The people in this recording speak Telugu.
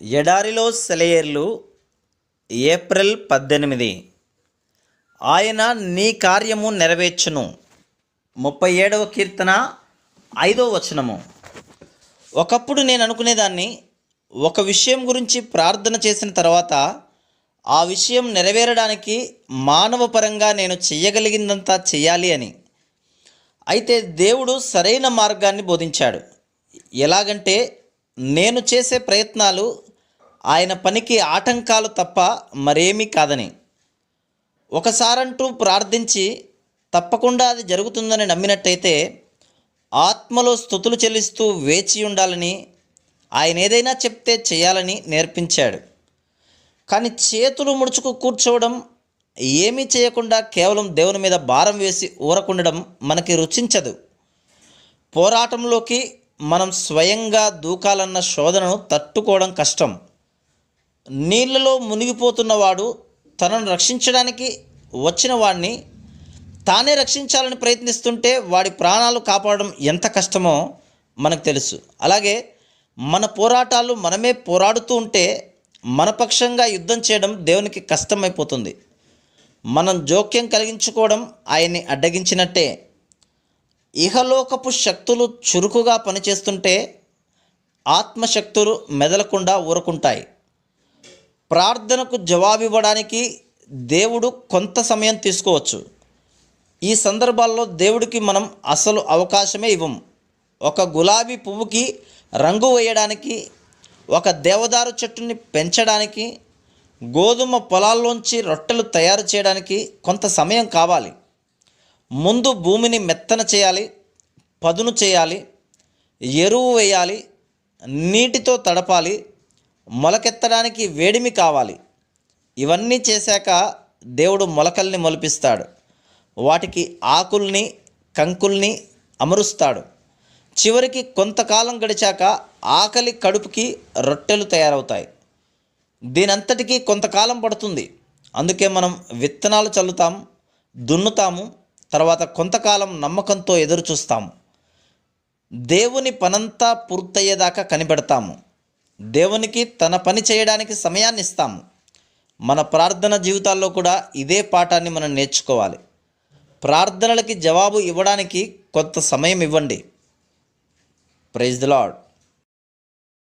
ఎడారిలో సెలయేర్లు ఏప్రిల్ పద్దెనిమిది. ఆయన నీ కార్యము నెరవేర్చును. ముప్పై ఏడవ కీర్తన ఐదవ వచనము. ఒకప్పుడు నేను అనుకునేదాన్ని ఒక విషయం గురించి ప్రార్థన చేసిన తర్వాత ఆ విషయం నెరవేరడానికి మానవపరంగా నేను చెయ్యగలిగిందంతా చెయ్యాలి అని. అయితే దేవుడు సరైన మార్గాన్ని బోధించాడు. ఎలాగంటే నేను చేసే ప్రయత్నాలు ఆయన పనికి ఆటంకాలు తప్ప మరేమీ కాదని. ఒకసారంటూ ప్రార్థించి తప్పకుండా అది జరుగుతుందని నమ్మినట్టయితే ఆత్మలో స్థుతులు చెల్లిస్తూ వేచి ఉండాలని ఆయన ఏదైనా చెప్తే చేయాలని నేర్పించాడు. కానీ చేతులు ముడుచుకు కూర్చోవడం ఏమీ చేయకుండా కేవలం దేవుని మీద భారం వేసి ఊరకుండడం మనకి రుచించదు. పోరాటంలోకి మనం స్వయంగా దూకాలన్న శోధనను తట్టుకోవడం కష్టం. నీళ్ళలో మునిగిపోతున్నవాడు తనను రక్షించడానికి వచ్చిన వాడిని తానే రక్షించాలని ప్రయత్నిస్తుంటే వాడి ప్రాణాలు కాపాడడం ఎంత కష్టమో మనకు తెలుసు. అలాగే మన పోరాటాలు మనమే పోరాడుతూ ఉంటే మన పక్షంగా యుద్ధం చేయడం దేవునికి కష్టమైపోతుంది. మనం జోక్యం కలిగించుకోవడం ఆయన్ని అడ్డగించినట్టే. ఇహలోకపు శక్తులు చురుకుగా పనిచేస్తుంటే ఆత్మశక్తులు మెదలకుండా ఊరుకుంటాయి. ప్రార్థనకు జవాబివ్వడానికి దేవుడు కొంత సమయం తీసుకోవచ్చు. ఈ సందర్భాల్లో దేవుడికి మనం అసలు అవకాశమే ఇవ్వం. ఒక గులాబీ పువ్వుకి రంగు వేయడానికి ఒక దేవదారు చెట్టుని పెంచడానికి గోధుమ పొలాల్లోంచి రొట్టెలు తయారు చేయడానికి కొంత సమయం కావాలి. ముందు భూమిని మెత్తన చేయాలి పదును చేయాలి ఎరువు వేయాలి నీటితో తడపాలి మొలకెత్తడానికి వేడిమి కావాలి. ఇవన్నీ చేశాక దేవుడు మొలకల్ని మొలిపిస్తాడు. వాటికి ఆకుల్ని కంకుల్ని అమరుస్తాడు. చివరికి కొంతకాలం గడిచాక ఆకలి కడుపుకి రొట్టెలు తయారవుతాయి. దీనంతటికీ కొంతకాలం పడుతుంది. అందుకే మనం విత్తనాలు చల్లుతాం దున్నుతాము తర్వాత కొంతకాలం నమ్మకంతో ఎదురు చూస్తాము దేవుని పనంతా పూర్తయ్యేదాకా కనిపెడతాము. దేవునికి తన పని చేయడానికి సమయాన్ని ఇస్తాము. మన ప్రార్థన జీవితాల్లో కూడా ఇదే పాఠాన్ని మనం నేర్చుకోవాలి. ప్రార్థనలకి జవాబు ఇవ్వడానికి కొంత సమయం ఇవ్వండి. Praise the lord